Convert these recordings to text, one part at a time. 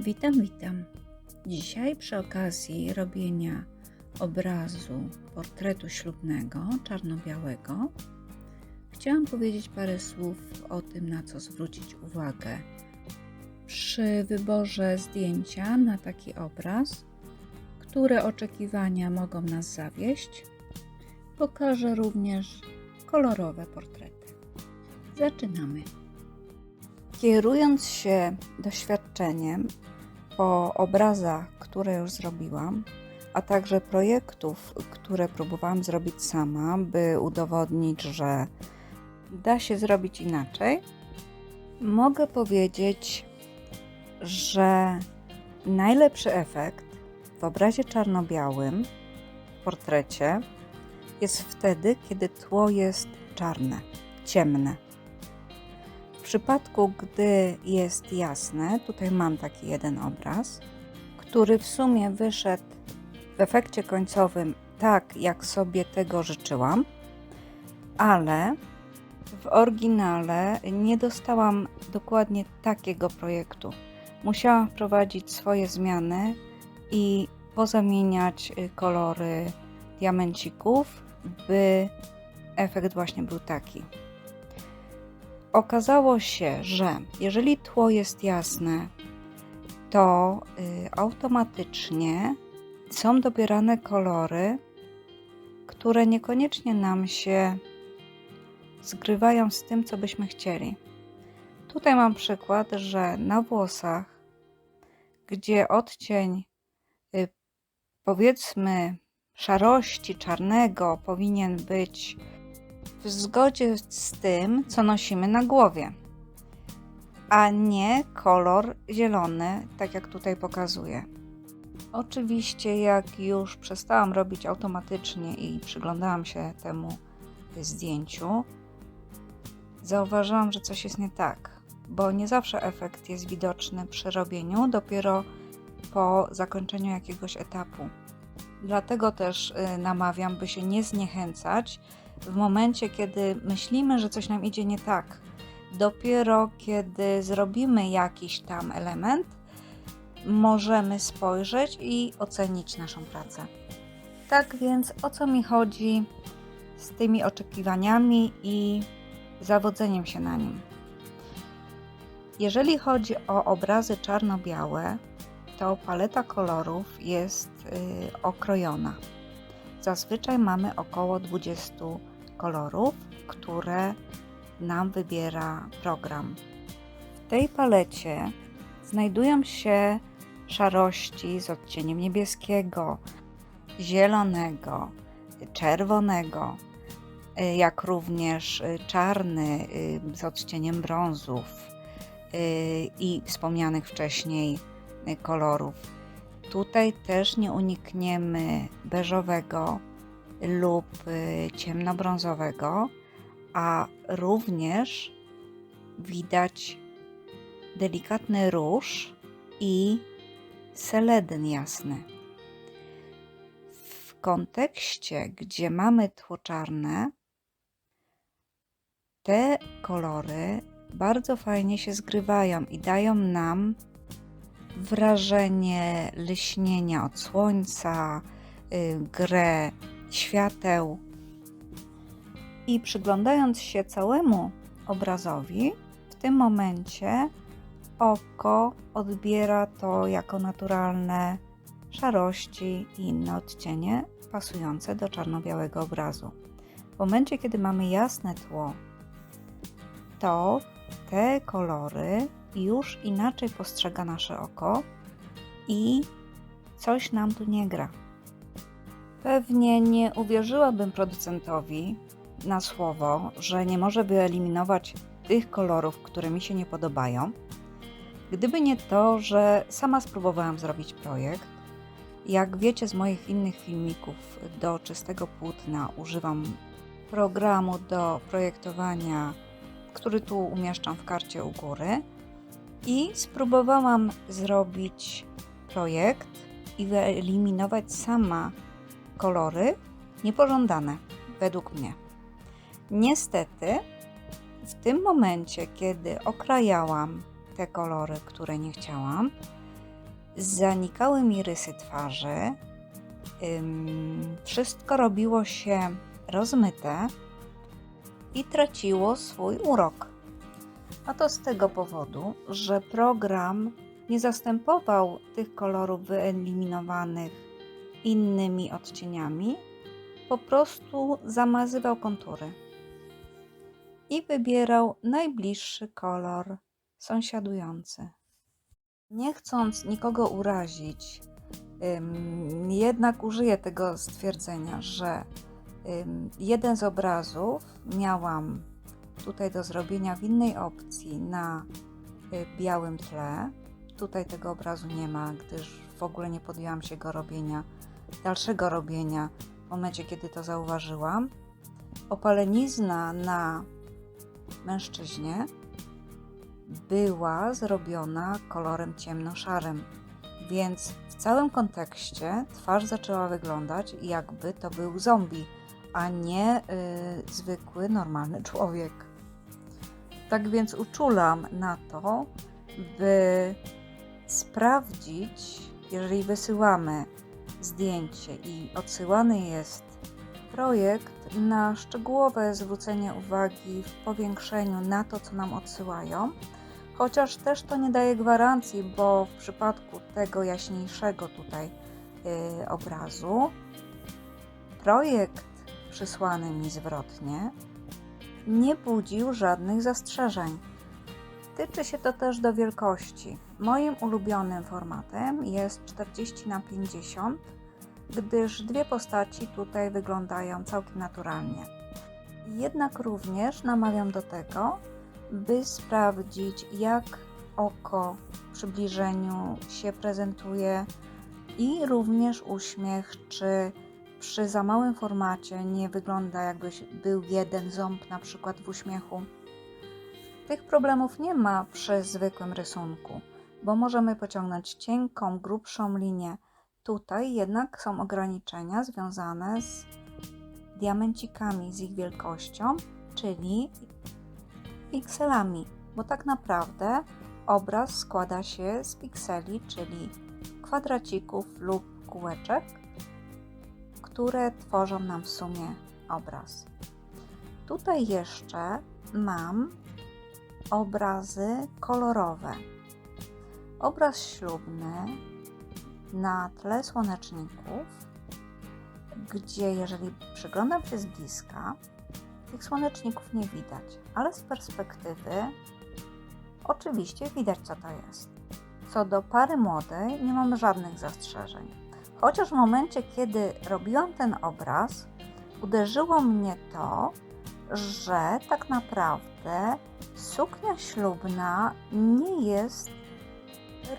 Witam, witam. Dzisiaj przy okazji robienia obrazu portretu ślubnego czarno-białego chciałam powiedzieć parę słów o tym, na co zwrócić uwagę przy wyborze zdjęcia na taki obraz, które oczekiwania mogą nas zawieść. Pokażę również kolorowe portrety. Zaczynamy. Kierując się doświadczeniem po obrazach, które już zrobiłam, a także projektów, które próbowałam zrobić sama, by udowodnić, że da się zrobić inaczej, mogę powiedzieć, że najlepszy efekt w obrazie czarno-białym, w portrecie, jest wtedy, kiedy tło jest czarne, ciemne. Przypadku, gdy jest jasne, tutaj mam taki jeden obraz, który w sumie wyszedł w efekcie końcowym tak, jak sobie tego życzyłam, ale w oryginale nie dostałam dokładnie takiego projektu. Musiałam wprowadzić swoje zmiany i pozamieniać y, kolory diamencików, by efekt właśnie był taki. Okazało się, że jeżeli tło jest jasne, to y, automatycznie są dobierane kolory, które niekoniecznie nam się zgrywają z tym, co byśmy chcieli. Tutaj mam przykład, że na włosach, gdzie odcień y, powiedzmy szarości czarnego powinien być w zgodzie z tym, co nosimy na głowie, a nie kolor zielony, tak jak tutaj pokazuję. Oczywiście, jak już przestałam robić automatycznie i przyglądałam się temu zdjęciu, zauważyłam, że coś jest nie tak, bo nie zawsze efekt jest widoczny przy robieniu, dopiero po zakończeniu jakiegoś etapu. Dlatego też y, namawiam, by się nie zniechęcać w momencie, kiedy myślimy, że coś nam idzie nie tak. Dopiero kiedy zrobimy jakiś tam element, możemy spojrzeć i ocenić naszą pracę. Tak więc o co mi chodzi z tymi oczekiwaniami i zawodzeniem się na nim? Jeżeli chodzi o obrazy czarno-białe, to paleta kolorów jest y, okrojona. Zazwyczaj mamy około 20 kolorów, które nam wybiera program. W tej palecie znajdują się szarości z odcieniem niebieskiego, zielonego, czerwonego, y, jak również y, czarny y, z odcieniem brązów i wspomnianych wcześniej kolorów. Tutaj też nie unikniemy beżowego lub ciemnobrązowego, a również widać delikatny róż i seledyn jasny. W kontekście, gdzie mamy tło czarne, te kolory bardzo fajnie się zgrywają i dają nam wrażenie lśnienia od słońca, y, grę świateł. I przyglądając się całemu obrazowi, w tym momencie oko odbiera to jako naturalne szarości i inne odcienie pasujące do czarno-białego obrazu. W momencie, kiedy mamy jasne tło, to te kolory już inaczej postrzega nasze oko i coś nam tu nie gra. Pewnie nie uwierzyłabym producentowi na słowo, że nie może wyeliminować tych kolorów, które mi się nie podobają, gdyby nie to, że sama spróbowałam zrobić projekt. Jak wiecie z moich innych filmików, do czystego płótna używam programu do projektowania, który tu umieszczam w karcie u góry i spróbowałam zrobić projekt i wyeliminować sama kolory niepożądane według mnie. Niestety, w tym momencie, kiedy okrajałam te kolory, które nie chciałam, zanikały mi rysy twarzy, wszystko robiło się rozmyte i traciło swój urok. A to z tego powodu, że program nie zastępował tych kolorów wyeliminowanych innymi odcieniami, po prostu zamazywał kontury i wybierał najbliższy kolor sąsiadujący. Nie chcąc nikogo urazić, jednak użyję tego stwierdzenia, że jeden z obrazów miałam tutaj do zrobienia w innej opcji na y, białym tle. Tutaj tego obrazu nie ma, gdyż w ogóle nie podjęłam się go robienia, dalszego robienia w momencie, kiedy to zauważyłam. Opalenizna na mężczyźnie była zrobiona kolorem ciemnoszarym, więc w całym kontekście twarz zaczęła wyglądać jakby to był zombie, a nie y, zwykły, normalny człowiek. Tak więc uczulam na to, by sprawdzić, jeżeli wysyłamy zdjęcie i odsyłany jest projekt na szczegółowe zwrócenie uwagi w powiększeniu na to, co nam odsyłają, chociaż też to nie daje gwarancji, bo w przypadku tego jaśniejszego tutaj yy, obrazu projekt przysłany mi zwrotnie nie budził żadnych zastrzeżeń. Tyczy się to też do wielkości. Moim ulubionym formatem jest 40 na 50 gdyż dwie postaci tutaj wyglądają całkiem naturalnie. Jednak również namawiam do tego, by sprawdzić, jak oko w przybliżeniu się prezentuje i również uśmiech, czy przy za małym formacie nie wygląda jakbyś był jeden ząb na przykład w uśmiechu. Tych problemów nie ma przy zwykłym rysunku, bo możemy pociągnąć cienką, grubszą linię. Tutaj jednak są ograniczenia związane z diamencikami, z ich wielkością, czyli pikselami, bo tak naprawdę obraz składa się z pikseli, czyli kwadracików lub kółeczek, które tworzą nam w sumie obraz. Tutaj jeszcze mam obrazy kolorowe. Obraz ślubny na tle słoneczników, gdzie jeżeli przyglądam się z bliska, tych słoneczników nie widać, ale z perspektywy oczywiście widać, co to jest. Co do pary młodej, nie mam żadnych zastrzeżeń. Chociaż w momencie, kiedy robiłam ten obraz, uderzyło mnie to, że tak naprawdę suknia ślubna nie jest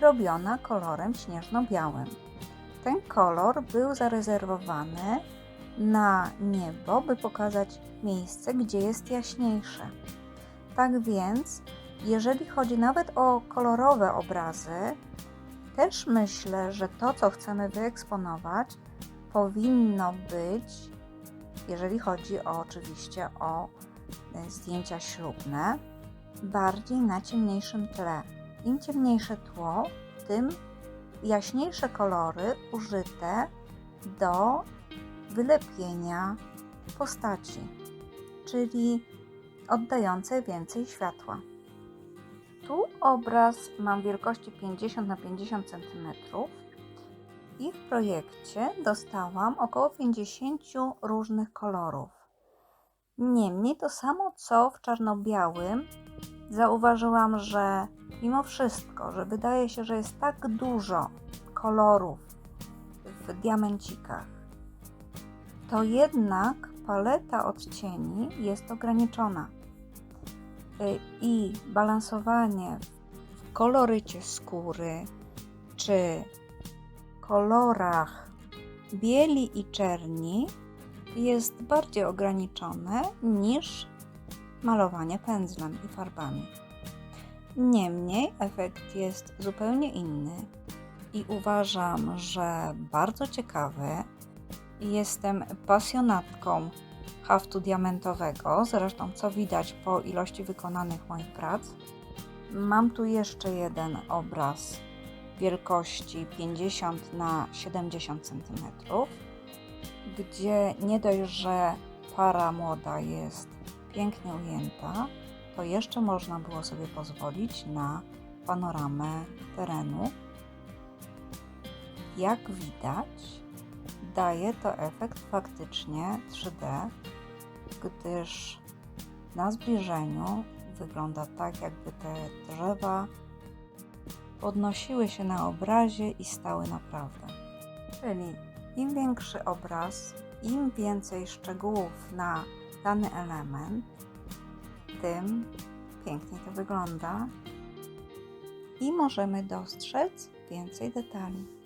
robiona kolorem śnieżno-białym. Ten kolor był zarezerwowany na niebo, by pokazać miejsce, gdzie jest jaśniejsze. Tak więc, jeżeli chodzi nawet o kolorowe obrazy, też myślę, że to, co chcemy wyeksponować, powinno być, jeżeli chodzi o, oczywiście o e, zdjęcia ślubne, bardziej na ciemniejszym tle. Im ciemniejsze tło, tym jaśniejsze kolory użyte do wylepienia postaci, czyli oddające więcej światła. Tu obraz mam wielkości 50 na 50 cm i w projekcie dostałam około 50 różnych kolorów. Niemniej to samo co w czarno-białym zauważyłam, że mimo wszystko, że wydaje się, że jest tak dużo kolorów w diamencikach, to jednak paleta odcieni jest ograniczona i balansowanie w kolorycie skóry czy kolorach bieli i czerni jest bardziej ograniczone niż malowanie pędzlem i farbami. Niemniej efekt jest zupełnie inny i uważam, że bardzo ciekawy. Jestem pasjonatką haftu diamentowego, zresztą co widać po ilości wykonanych moich prac. Mam tu jeszcze jeden obraz wielkości 50 na 70 cm, gdzie nie dość, że para młoda jest pięknie ujęta, to jeszcze można było sobie pozwolić na panoramę terenu. Jak widać, daje to efekt faktycznie 3D, gdyż na zbliżeniu wygląda tak, jakby te drzewa podnosiły się na obrazie i stały naprawdę. Czyli im większy obraz, im więcej szczegółów na dany element, tym piękniej to wygląda i możemy dostrzec więcej detali.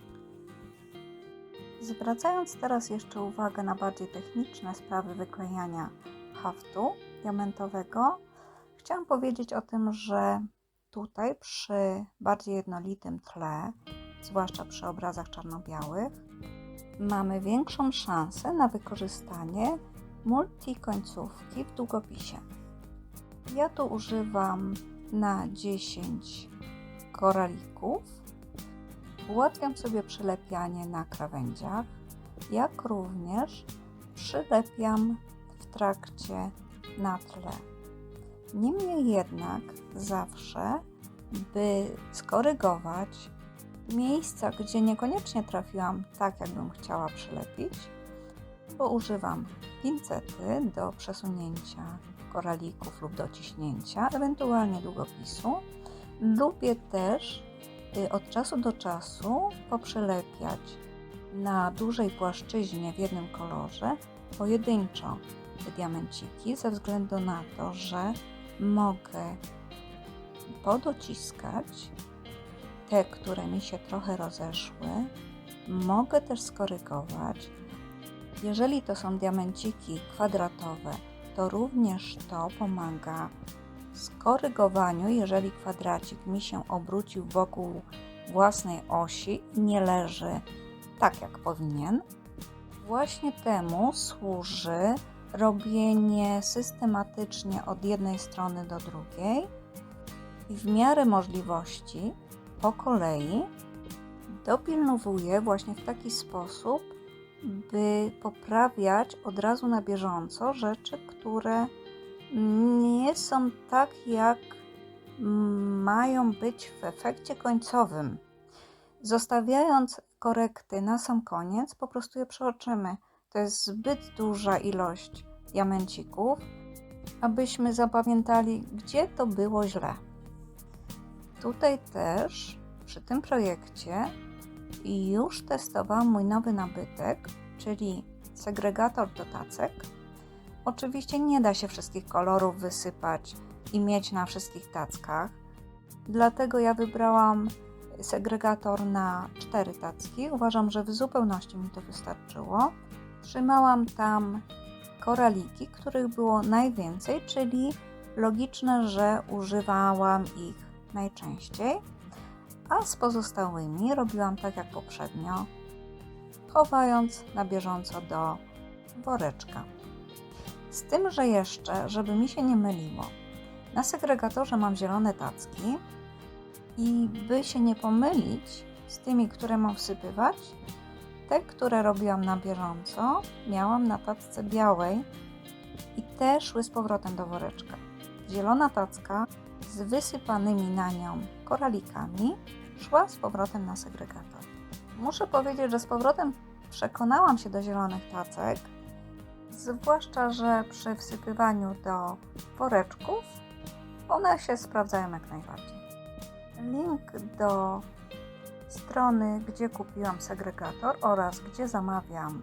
Zwracając teraz jeszcze uwagę na bardziej techniczne sprawy wyklejania haftu diamentowego, chciałam powiedzieć o tym, że tutaj przy bardziej jednolitym tle, zwłaszcza przy obrazach czarno-białych, mamy większą szansę na wykorzystanie multikońcówki w długopisie. Ja tu używam na 10 koralików. Ułatwiam sobie przylepianie na krawędziach, jak również przylepiam w trakcie na tle. Niemniej jednak zawsze, by skorygować miejsca, gdzie niekoniecznie trafiłam tak, jakbym chciała przylepić, bo używam pincety do przesunięcia koralików lub do ciśnięcia, ewentualnie długopisu. Lubię też od czasu do czasu poprzylepiać na dużej płaszczyźnie w jednym kolorze pojedynczo te diamenciki, ze względu na to, że mogę podociskać te, które mi się trochę rozeszły. Mogę też skorygować. Jeżeli to są diamenciki kwadratowe, to również to pomaga skorygowaniu, jeżeli kwadracik mi się obrócił wokół własnej osi i nie leży tak, jak powinien. Właśnie temu służy robienie systematycznie od jednej strony do drugiej i w miarę możliwości po kolei dopilnowuję właśnie w taki sposób, by poprawiać od razu na bieżąco rzeczy, które nie są tak, jak mają być w efekcie końcowym. Zostawiając korekty na sam koniec, po prostu je przeoczymy. To jest zbyt duża ilość diamencików, abyśmy zapamiętali, gdzie to było źle. Tutaj też przy tym projekcie już testowałam mój nowy nabytek, czyli segregator do tacek. Oczywiście nie da się wszystkich kolorów wysypać i mieć na wszystkich tackach, dlatego ja wybrałam segregator na cztery tacki. Uważam, że w zupełności mi to wystarczyło. Trzymałam tam koraliki, których było najwięcej, czyli logiczne, że używałam ich najczęściej, a z pozostałymi robiłam tak jak poprzednio, chowając na bieżąco do woreczka. Z tym, że jeszcze, żeby mi się nie myliło, na segregatorze mam zielone tacki i by się nie pomylić z tymi, które mam wsypywać, te, które robiłam na bieżąco, miałam na tacce białej i te szły z powrotem do woreczka. Zielona tacka z wysypanymi na nią koralikami szła z powrotem na segregator. Muszę powiedzieć, że z powrotem przekonałam się do zielonych tacek, zwłaszcza, że przy wsypywaniu do woreczków one się sprawdzają jak najbardziej. Link do strony, gdzie kupiłam segregator oraz gdzie zamawiam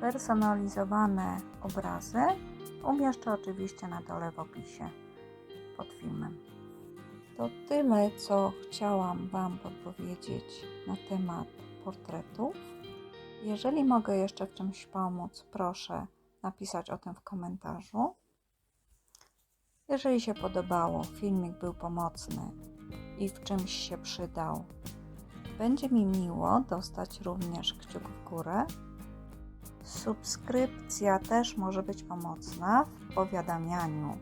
personalizowane obrazy, umieszczę oczywiście na dole w opisie pod filmem. To tyle, co chciałam Wam podpowiedzieć na temat portretów. Jeżeli mogę jeszcze w czymś pomóc, proszę napisać o tym w komentarzu. Jeżeli się podobało, filmik był pomocny i w czymś się przydał, będzie mi miło dostać również kciuk w górę. Subskrypcja też może być pomocna w powiadamianiu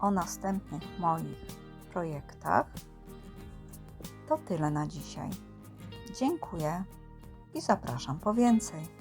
o następnych moich projektach. to tyle na dzisiaj. Dziękuję i zapraszam po więcej.